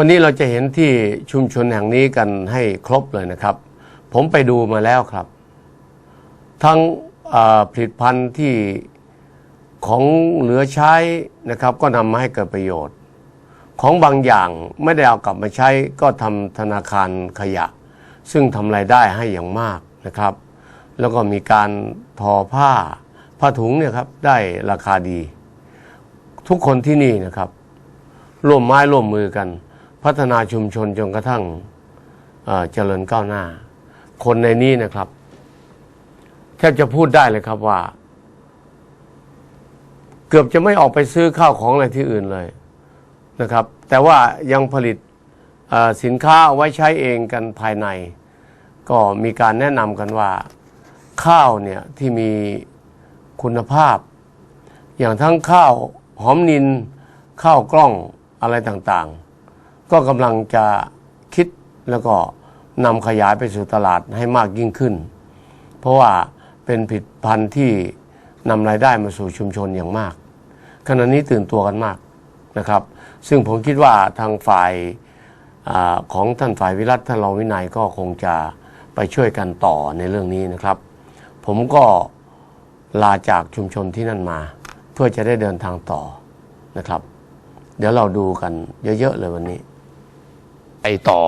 วันนี้เราจะเห็นที่ชุมชนแห่งนี้กันให้ครบเลยนะครับ ผมไปดูมาแล้วครับ ทั้งผลิตภัณฑ์ที่ของเหลือใช้นะครับ ก็นำมาให้เกิดประโยชน์ ของบางอย่างไม่ได้เอากลับมาใช้ก็ทำธนาคารขยะ ซึ่งทำรายได้ให้อย่างมากนะครับ แล้วก็มีการทอผ้าผ้าถุงเนี่ยครับได้ราคาดี ทุกคนที่นี่นะครับ ร่วมไม้ร่วมมือกัน พัฒนาชุมชนจนกระทั่งเจริญก้าวหน้า คนในนี้นะครับแทบจะพูดได้เลยครับว่า เกือบจะไม่ออกไปซื้อข้าวของอะไรที่อื่นเลยนะครับ แต่ว่ายังผลิตสินค้าเอาไว้ใช้เองกันภายใน ก็มีการแนะนำกันว่า ข้าวเนี่ยที่มีคุณภาพ อย่างทั้งข้าวหอมนินข้าวกล้องอะไรต่างๆ ก็กำลังจะคิดแล้วก็นำขยายไปสู่ตลาดให้มากยิ่งขึ้น เพราะว่าเป็นผลิตภัณฑ์ที่นำรายได้มาสู่ชุมชนอย่างมาก ขณะนี้ตื่นตัวกันมากนะครับ ซึ่งผมคิดว่าทางฝ่ายอาของท่านฝ่ายวิรัตท่านรองวินัยก็คงจะไปช่วยกันต่อในเรื่องนี้นะครับ ผมก็ลาจากชุมชนที่นั่นมา เพื่อจะได้เดินทางต่อนะครับ เดี๋ยวเราดูกันเยอะๆเลยวันนี้ ไปต่อ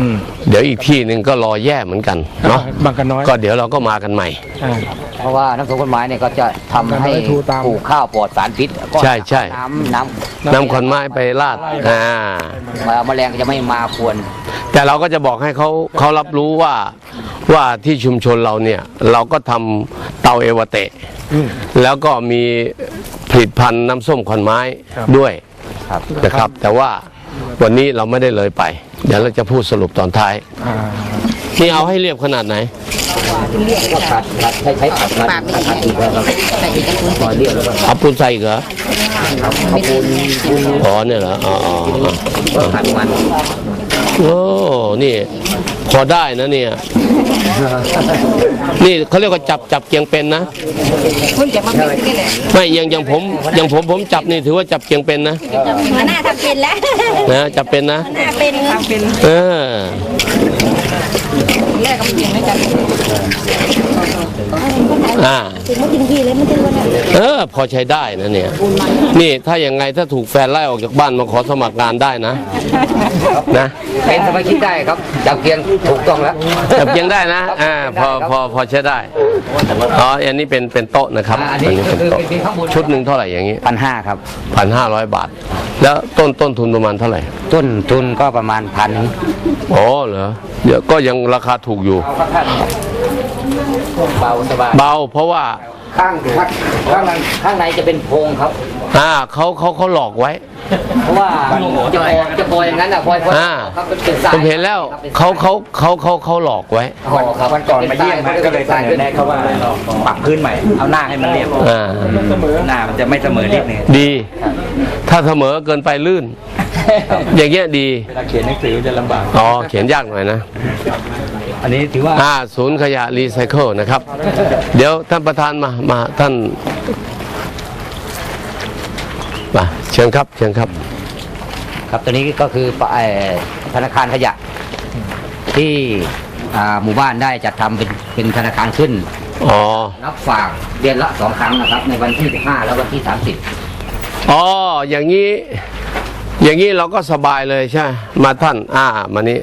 อเดี๋ยวอีกที่หนึ่งก็รอแย่เหมือนกันเนาะบางกันน้อย ก็เดี๋ยวเราก็มากันใหม่อ่าเพราะว่าน้ำส้มกฎหมายเนี่ยก็จะทำให้การไม่ถูตามปลูกข้าวปลอดสารพิษก็ใช่ใช่น้ำน้ำนำขอนไม้ไปลาดอ่ามาแมลงก็จะไม่มาควร แต่เราก็จะบอกให้เขาเขารับรู้ว่าว่าที่ชุมชนเราเนี่ยเราก็ทำเตาเอวเตะแล้วก็มีผลิตภัณฑ์น้ำส้มขอนไม้ด้วยครับนะครับ แต่ว่า วันนี้เราไม่ได้เลยไป เดี๋ยวเราจะพูดสรุปตอนท้ายอ่านี่เอาให้เรียบขนาดไหนก็ขัดขัดใช้ใช้ขัดขัดขัดขัดอีกแล้วครับพอเรียบแล้วก็เอาปูนใส่อีกเหรอเอาปูนปูนอ๋อเนี่ยเหรออ๋อ อ๋ออ๋อก็ขัดมันโอ้นี่ พอได้นะเนี่ย นี่เขาเรียกว่าจับจับเกียงเป็นนะไม่อยังอยังผมอยังผมผมจับนี่ถือว่าจับเกียงเป็นนะหัวหน้าทำเป็นแล้วนะจับเป็นนะหัวหน้าเป็นทำเป็นเออแรกก็มันเปลี่ยนไม่จับ อ่าถึงไม่ถึงทีเลยมันถึงวันนั้นเออ พอใช้ได้นะเนี่ย นี่ถ้าอย่างไงถ้าถูกแฟนไล่ออกจากบ้านมาขอสมัครงานได้นะ นะเป็นสมาชิกได้ครับจับเกียงถูกต้องแล้วจับเกียงได้นะอ่าพอพอพอใช้ได้อ๋ออันนี้เป็นเป็นโต๊ะนะครับอ่าอัอันนนี้นี้ก็เป็นคือโต๊ะเป็นข้างบนชุดหนึ่งเท่าไหร่อย่างนี้พันห้าครับพันห้าร้อยบาท แล้วต้นต้นทุนประมาณเท่าไหร่ ต้นทุนก็ประมาณพันอ๋อเหรอเดี๋ยวก็ยังราคาถูกอยู่ เบาสบายเบาเพราะว่าข้างข้างข้างในข้างในจะเป็นโพรงครับ อ่าเขาเขาเขาหลอกไว้ เพราะว่าจะปล่อยจะปล่อยอย่างนั้นอะปล่อยปล่อยอ่า ครับเป็นเป็นสายผมเห็นแล้วเขาเขาเขาเขาเขาหลอกไว้อ๋อครับวันก่อนมาเยี่ยมนะก็เลยเสนอแนะเขาว่าปรับพื้นใหม่ เอาหน้าให้มันเรียบอ่าหน้ามันจะไม่เสมอนิดนึงดี ถ้าเสมอเกินไปลื่น อย่างเงี้ยดีเวลาเขียนหนังสือจะลำบากอ๋อเขียนยากหน่อยนะ อันนี้ถือว่าอ่าศูนย์ขยะรีไซเคิลนะครับ เดี๋ยวท่านประธานมามาท่านมาเชิญครับเชิญครับ ครับตัวนี้ก็คือเอ่อธนาคารขยะ ที่อ่าหมู่บ้านได้จัดทำเป็นเป็นธนาคารขึ้นอ๋อรับฝากเดือนละสองครั้งนะครับ ในวันที่ 15 และวันที่ 30อ๋ออย่างนี้ อย่างนี้เราก็สบายเลยใช่ไหมมาท่าน อ่ามานี้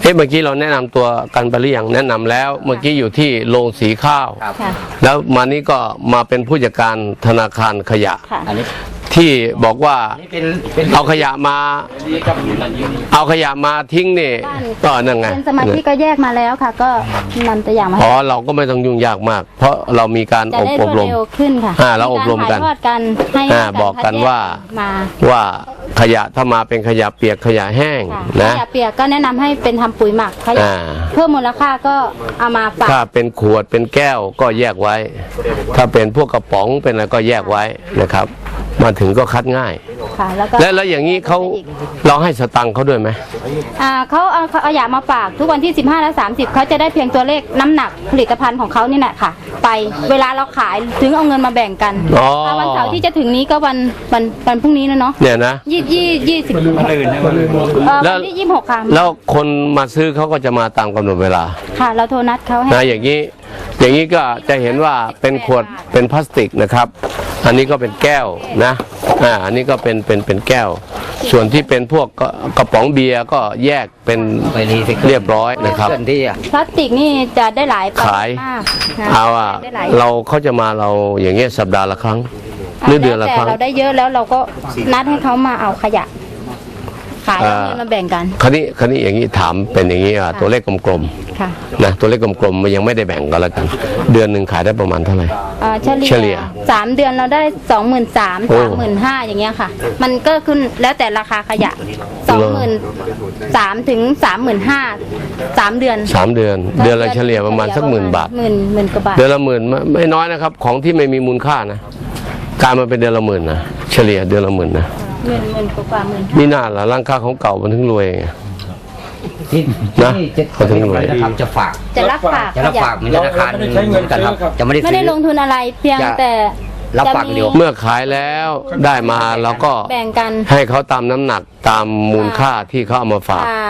เอ๊ะเมื่อกี้เราแนะนำตัวกันไปหรือยังแนะนำแล้ว เมื่อกี้อยู่ที่โรงสีข้าวครับค่ะแล้วมานี้ก็มาเป็นผู้จัดการธนาคารขยะค่ะอันนี้ ที่บอกว่าอันนี้เป็นเป็นเอาขยะมา เอาขยะมาทิ้งนี่ก็นั่นไงเป็นสมาชิกก็แยกมาแล้วค่ะ ก็นำตัวอย่างมาอ๋อเราก็ไม่ต้องยุ่งยากมาก เพราะเรามีการจะอบได้อรบวดรมเร็วขึ้นค่ะอ่าเราอบรมกันถ่ายทอดกันให้อ่าบอกกันว่ามาว่าขยะถ้ามาเป็นขยะเปียกขยะแห้งค่ะนะขยะเปียกก็แนะนำให้เป็นทำปุ๋ยหมักขยะอ่าเพิ่มมูลค่าก็เอามาฝากถ้าเป็นขวดเป็นแก้วก็แยกไว้ ถ้าเป็นพวกกระป๋องเป็นอะไรก็แยกไว้นะครับ มาถึงก็คัดง่าย ค่ะ แล้วก็แล้วแล้วอย่างนี้เขาเราให้สตังค์เขาด้วยไหมอ่าเขาเอาเอาขยะมาฝากทุกวันที่ 15 และ 30เขาจะได้เพียงตัวเลขน้ำหนักผลิตภัณฑ์ของเขานี่แหละค่ะ ไปเวลาเราขายถึงเอาเงินมาแบ่งกันอ๋อถ้าวันเสาร์ที่จะถึงนี้ก็วันวันวันพรุ่งนี้นะเนาะเนี่ยนะ ยี่ยี่ยี่สิบมันลื่นใช่ไหมเอ่อแล้ว วันที่ยี่สิบหกค่ะแล้วคนมาซื้อเขาก็จะมาตามกำหนดเวลาค่ะ เราโทรนัดเขาให้ นะอย่างนี้อย่างนี้ก็จะเห็นว่าเป็นขวดเป็นพลาสติกนะครับ อันนี้ก็เป็นแก้วนะอ่าอันนี้ก็เป็นเป็นเป็นแก้ว ส่วนที่เป็นพวกกระกระป๋องเบียร์ก็แยกเป็นไปรีไซเคิลเรียบร้อยนะครับ เคลื่อนที่อะพลาสติกนี่จะได้หลายปริมณขาย มากนะเอาอะได้หลายเราเขาจะมาเราอย่างเงี้ยสัปดาห์ละครั้งหรือเดือนละครั้ง แต่เราได้เยอะแล้วเราก็นัดให้เขามาเอาขยะ ขายเอาเงินมาแบ่งกัน คราวนี้คราวนี้อย่างนี้ถามเป็นอย่างนี้อะตัวเลขกลมค่ะ ๆนะตัวเลขกลมๆมันยังไม่ได้แบ่งกันแล้วกัน เดือนหนึ่งขายได้ประมาณเท่าไหร่ เอ่อเฉเฉลี่ลี่ยยสามเดือนเราได้สองหมื่นสามโอ้ สามหมื่นห้าอย่างเงี้ยค่ะ มันก็ขึ้นแล้วแต่ราคาขยะสองหมื่นสามถึงสามหมื่นห้าสามเดือนสามเดือน เดือนละเฉลี่ยประมาณสักหมื่นบาท หมื่นหมื่นกว่าบาท เดือนละหมื่นไม่ไม่น้อยนะครับ ของที่ไม่มีมูลค่านะกลารมาเป็นเดือนละหมื่นนะเฉลี่ยเดือนละหมื่นนะ หมื่นหมื่นกว่าหมื่นนี่น่าละร่างค่าของเก่ามันถึงรวยไง ที่นะที่จะเขาถึงรวย นะครับจะฝาก จะรับฝากจะรับขยะฝากเหมือนธนาคารเหมือนกันครับ จะไม่ได้ไม่ซื้ได้อ ลงทุนอะไรเพียงจะแต่รับจะฝากมีเดียว เมื่อขายแล้วได้มาเราก็แบ่งกันให้เขาตามน้ำหนักตามมูลค่าที่เขาเอามาฝาก อ่า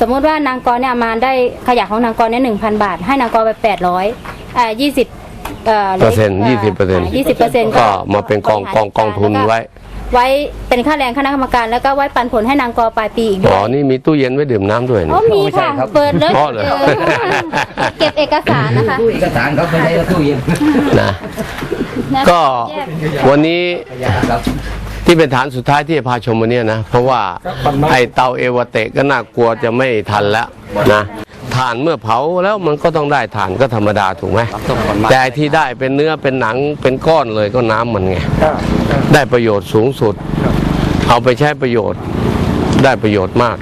สมมุติว่านางกรเนี่ยมาได้ขยะของนางกรเนี่ยหนึ่งพันบาท ให้นางกรไปแปดร้อยอ่ายี่สิบเอ่อเปอร์เซ็นต์20%เปอร์เซ็นต์ยี่สิบเปอร์เซ็นต์ก็มาเป็นกองกองกองทุนไว้ ไว้เป็นค่าแรงคณะกรรมการแล้วก็ไว้ปันผลให้นางกรปลายปีอีกด้อ๋วอย นี่มีตู้เย็นไว้ดื่มน้ำด้วยอ๋อนี่มีค่ะเปิดเลยอ๋อเหรอเออเก็บเอกสารนะคะตู้เอกสารครับไม่ใช่ตู้เย็นนะ นะก็แยก วันนี้ครับ ที่เป็นฐานสุดท้ายที่จะพาชมวันเนี้ยนะ เพราะว่าไอเตาเอวเตะก็น่ากลัวจะไม่ทันแล้วนะ ถ่านเมื่อเผาแล้วมันก็ต้องได้ถ่านก็ธรรมดาถูกไหมต้องคนมาแต่ไอ้ที่ได้เป็นเนื้อเป็นหนังเป็นก้อนเลยก็น้ำมันไงได้ประโยชน์สูงสุด เอาไปใช้ประโยชน์ได้ประโยชน์มาก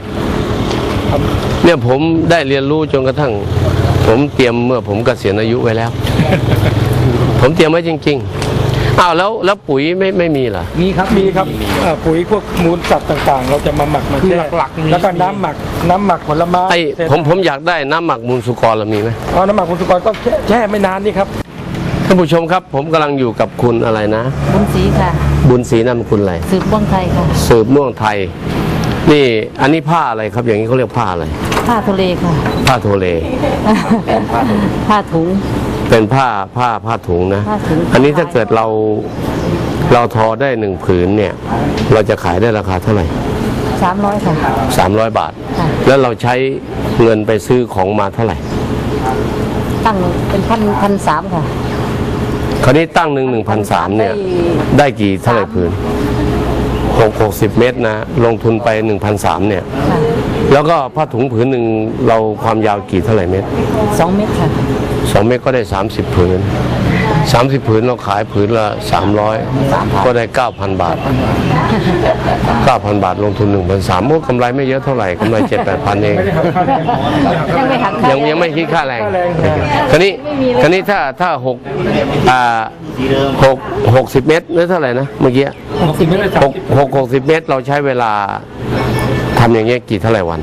เนี่ยผมได้เรียนรู้จนกระทั่ง ผมเตรียมเมื่อผมเกษียณอายุไว้แล้ว ผมเตรียมไว้จริง ๆ อ้าวแล้วแล้วปุ๋ยไม่ไม่มีเหรอ มีครับมีครับเอ่อปุ๋ยพวกมูลสัตว์ต่างๆ เราจะมาหมักมาแช่แล้วก็น้ำหมักน้ำหมักผลไม้ไอ้เศษผมผมอยากได้น้ำหมักมูลสุกรเรามีไหมเอาน้ำหมักผลสุกรก็แช่แช่ไม่นานนี่ครับท่านผู้ชมครับ ผมกำลังอยู่กับคุณอะไรนะ บุญศรีค่ะ บุญศรีนามคุณอะไร สืบบ้องไทยค่ะ สืบม่วงไทย นี่อันนี้ผ้าอะไรครับ อย่างนี้เขาเรียกผ้าอะไร ผ้าทะเลค่ะ ผ้าโทเล ผ้าถุง เป็นผ้าผ้าผ้าถุงนะ ผ้าถุง อันนี้ถ้าเกิดเราเราทอได้หนึ่งผืนเนี่ย เราจะขายได้ราคาเท่าไหร่สามร้อยค่ะ สามร้อยบาท ค่ะ แล้วเราใช้เงินไปซื้อของมาเท่าไหร่ ตั้งเป็นพันพันสามค่ะ คราวนี้ตั้งหนึ่งหนึ่งพันสามเนี่ย ได้กี่เท่าไหร่ผืนหกหกสิบเมตรนะ ลงทุนไปหนึ่งพันสามเนี่ย ค่ะ แล้วก็ผ้าถุงผืนหนึ่งเราความยาวกี่เท่าไหร่เมตรสองเม็ดค่ะสองเมตรก็ได้สามสิบผืนสามสิบผืนเราขายผืนละสามร้อยก็ได้เก้าพันบาทเก้าพันบาทลงทุนหนึ่งพันสามโอ้กำไรไม่เยอะเท่าไหร่กำไรเจ็ดแปดพันเอง ยังไม่หักค่ายังยังไม่คิดค่าแรงคราวนี้คราวนี้ถ้าถ้าหกอ่าหกหกสิบเมตรหรือเท่าไหร่นะเมื่อกี้หกสิบเมตรเลยหกหกหกสิบเมตรเราใช้เวลา ทำอย่างเงี้ยกี่เท่าไหร่วัน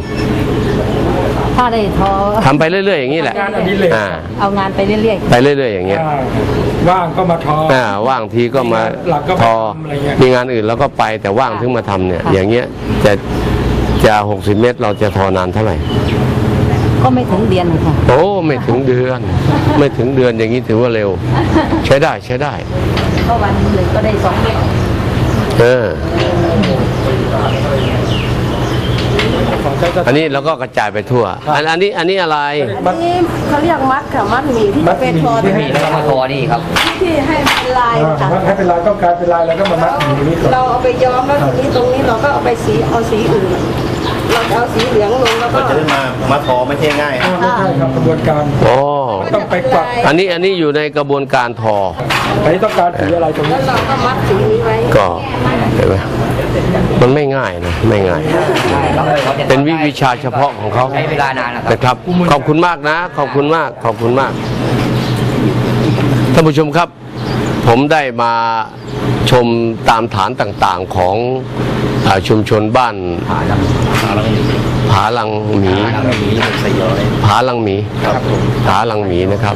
ถ้าได้ทอทำไปเรื่อย ๆ อย่างนี้แหละงานอดิเรกอ่าเอางานไปเรื่อยไปเรื่อย ๆ อย่างเงี้ยอ่าว่างก็มาทอ อ่าว่างทีก็มาหลักก็ทอทำอะไรเงี้ย มีงานอื่นแล้วก็ไปแต่ว่างถึงมาทำเนี่ย อย่างเงี้ยจะจะหกสิบเมตรเราจะทอนานเท่าไหร่ ๆ ก็ไม่ถึงเดือนค่ะ โอ้ไม่ถึงเดือน ไม่ถึงเดือนอย่างนี้ถือว่าเร็ว ใช้ได้ใช้ได้ ก็วันหนึ่งก็ได้สองเม็ดเออ อันนี้เราก็กระจายไปทั่ว อันอันนี้อันนี้อะไรมัดนี่เขาเรียกมัดค่ะมัดหมี่ที่มัจะดเป็นหทอมี่ที่ให้มีแล้วก็มาทอนี่ครับที่ให้เป็นลายอ่าค่ะมัดให้เป็นลายต้องการเป็นลายแล้วก็มามัดอย่างนี้ก่อนเราเอาไปย้อมแล้วทีนี้ตรงนี้เราก็เอาไปสีเอาสีอื่น เราจะเอาสีเหลืองลงแล้วก็จะได้มามาทอไม่ใช่ง่ายอ่าไม่ใช่ครับกระบวนการโอ้ต้องไปกวักอันนี้อันนี้อยู่ในกระบวนการทอ อันนี้ต้องการสีอะไรตรงนี้แล้วเราก็มัดสีนี้ไว้ก็เห็นไหมมันไม่ง่ายนะไม่ง่าย เป็นวิวิชาเฉพาะของเขาใช้เวลานานนะครับ นะครับ ขอบคุณมากนะ ขอบคุณมาก ขอบคุณมาก ท่านผู้ชมครับผผมได้มาชมตามฐานต่างๆของอา ชุมชนบ้านผาลังหมีผาลังหมีผาลังหมีนะครับ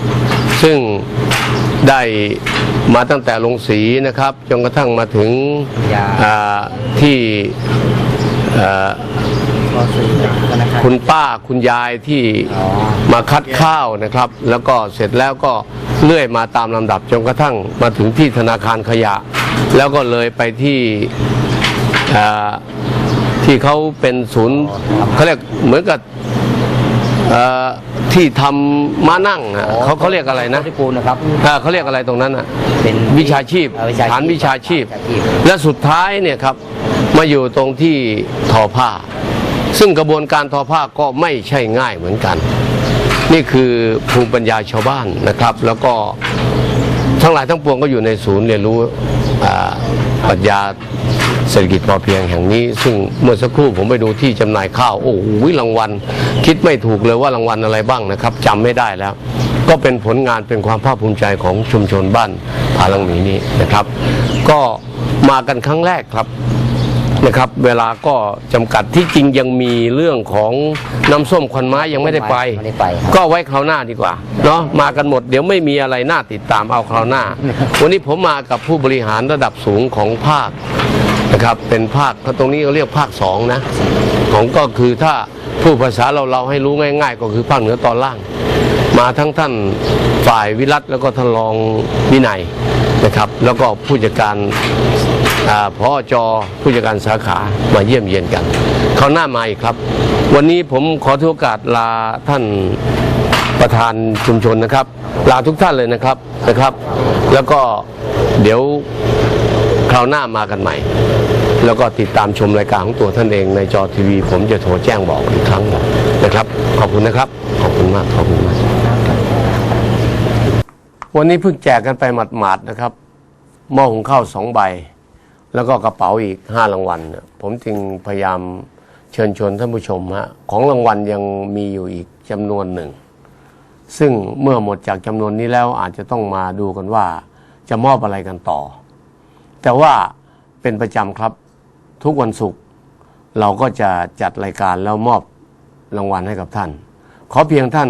ซึ่งได้มาตั้งแต่ลงสีนะครับจนกระทั่งมาถึงยาอ่าที่เอ่อคุณป้าคุณยายที่มาคัดข้าวนะครับ แล้วก็เสร็จแล้วก็เลื่อยมาตามลำดับจนกระทั่งมาถึงที่ธนาคารขยะ แล้วก็เลยไปที่เอ่อ ที่เขาเป็นศูนย์เขาเรียกเหมือนกับเอ่อที่ทำม้านั่งอะเขาเขาเรียกอะไรนะที่ปูนนะครับอ่าเขาเรียกอะไรตรงนั้นอะเป็นวิชาชีพเอ่อวิชาชีพฐานวิชาชีพวิชาชีพ และสุดท้ายเนี่ยครับมาอยู่ตรงที่ทอผ้า ซึ่งกระบวนการทอผ้าก็ไม่ใช่ง่ายเหมือนกัน นี่คือภูมิปัญญาชาวบ้านนะครับ แล้วก็ทั้งหลายทั้งปวงก็อยู่ในศูนย์เรียนรู้อ่าปรัชญา เศรษฐกิจพอเพียงแห่งนี้ ซึ่งเมื่อสักครู่ผมไปดูที่จำหน่ายข้าว โอ้โหรางวัล คิดไม่ถูกเลยว่ารางวัลอะไรบ้างนะครับจำไม่ได้แล้ว ก็เป็นผลงานเป็นความภาคภูมิใจของชุมชนบ้านผาลังหมีนี้นะครับ ก็มากันครั้งแรกครับ นะครับ เวลาก็จำกัดที่จริงยังมีเรื่องของน้ำส้มควันไม้ยังไม่ได้ไป ไม่ได้ไปครับก็ไว้คราวหน้าดีกว่าเนาะมากันหมดเดี๋ยวไม่มีอะไรน่าติดตามเอาคราวหน้า วันนี้ผมมากับผู้บริหารระดับสูงของภาคนะครับเป็นภาคตรงนี้เขาเรียกภาคสองนะของก็คือถ้าผู้ภาษาเราเราให้รู้ง่าย ๆ ก็คือภาคเหนือตอนล่าง มาทั้งท่านฝ่ายวิรัตแล้วก็ท่านรองวินัยนะครับ แล้วก็ผู้จัดการอา พอจอผู้จัดการสาขามาเยี่ยมเยียนกันเขาหน้ามาอีกครับ วันนี้ผมขอถือโอกาสลาท่านประธานชุมชนนะครับ ลาทุกท่านเลยนะครับนะครับ แล้วก็เดี๋ยวคราวหน้ามากันใหม่ แล้วก็ติดตามชมรายการของตัวท่านเองในจอทีวี ผมจะโทรแจ้งบอกอีกครั้งนะครับ ขอบคุณนะครับ ขอบคุณมากขอบคุณมากวันนี้เพิ่งแจกกันไปหมาดๆนะครับหม้อหุงข้าวสองใบ แล้วก็กระเป๋าอีกห้ารางวัลผมจึงพยายามเชิญชวนท่านผู้ชมฮะของรางวัลยังมีอยู่อีกจำนวนหนึ่ง ซึ่งเมื่อหมดจากจำนวนนี้แล้วอาจจะต้องมาดูกันว่า จะมอบอะไรกันต่อ แต่ว่าเป็นประจำครับทุกวันศุกร์เราก็จะจัดรายการแล้วมอบรางวัลให้กับท่าน ขอเพียงท่าน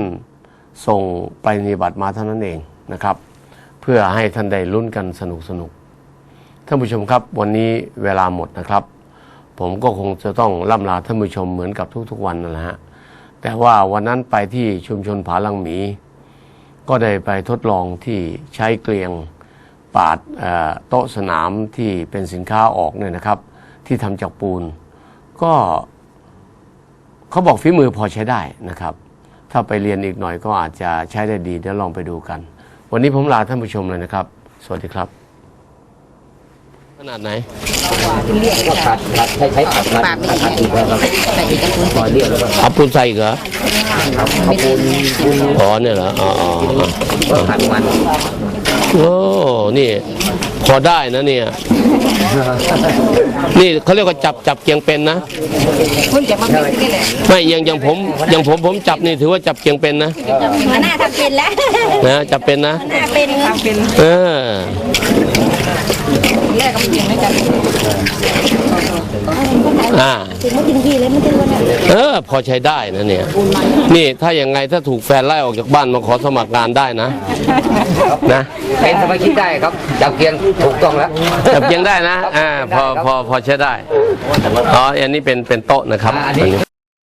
ส่งไปนิบัตรมาเท่านั้นเองนะครับ เพื่อให้ท่านได้ลุ้นกันสนุกสนุก ท่านผู้ชมครับวันนี้เวลาหมดนะครับ ผมก็คงจะต้องล่ำลาท่านผู้ชมเหมือนกับทุกๆวันนั่นแหละฮะแต่ว่าวันนั้นไปที่ชุมชนผาลังหมี ก็ได้ไปทดลองที่ใช้เกลียงปาดโต๊ะสนามที่เป็นสินค้าออกเนี่ยนะครับ ที่ทำจากปูน ก็เขาบอกฝีมือพอใช้ได้นะครับ ถ้าไปเรียนอีกหน่อยก็อาจจะใช้ได้ดีเดี๋ยวลองไปดูกัน วันนี้ผมลาท่านผู้ชมเลยนะครับ สวัสดีครับ ขนาดไหนก็ผัดผัดใช้ใช้ผัดผัดผัดผัดอีกแล้วครับพอเรียกแล้วก็เอาปูนใส่อีกเหรอเอาปูนปูนอ๋อเนี่ยเหรออ๋ออ๋ออ๋อก็ผัดมันโอ้นี่ พอได้นะเนี่ย นี่เขาเรียกว่าจับจับเกียงเป็นนะคุณจะมาเป็นนี่แหละไม่อยังอยังผมอยังผมผมจับนี่ถือว่าจับเกียงเป็นนะหัวหน้าทำเป็นแล้วนะจับเป็นนะหัวหน้าเป็นทำเป็นเออ แรกก็ไม่เก่งไม่กันอ่าถึงไม่ถึงที่เลยไม่ถึงวันนี้เออ พอใช้ได้นะเนี่ย นี่ถ้าอย่างไงถ้าถูกแฟนไล่ออกจากบ้านมาขอสมัครงานได้นะ นะเป็นสมาชิกได้ครับจับเกียงถูกต้องแล้วจับเกียงได้นะ อ่า พอพอพอใช้ได้ อ๋อ อันนี้เป็นเป็นโต๊ะนะครับอ่าอันนี้อันนี้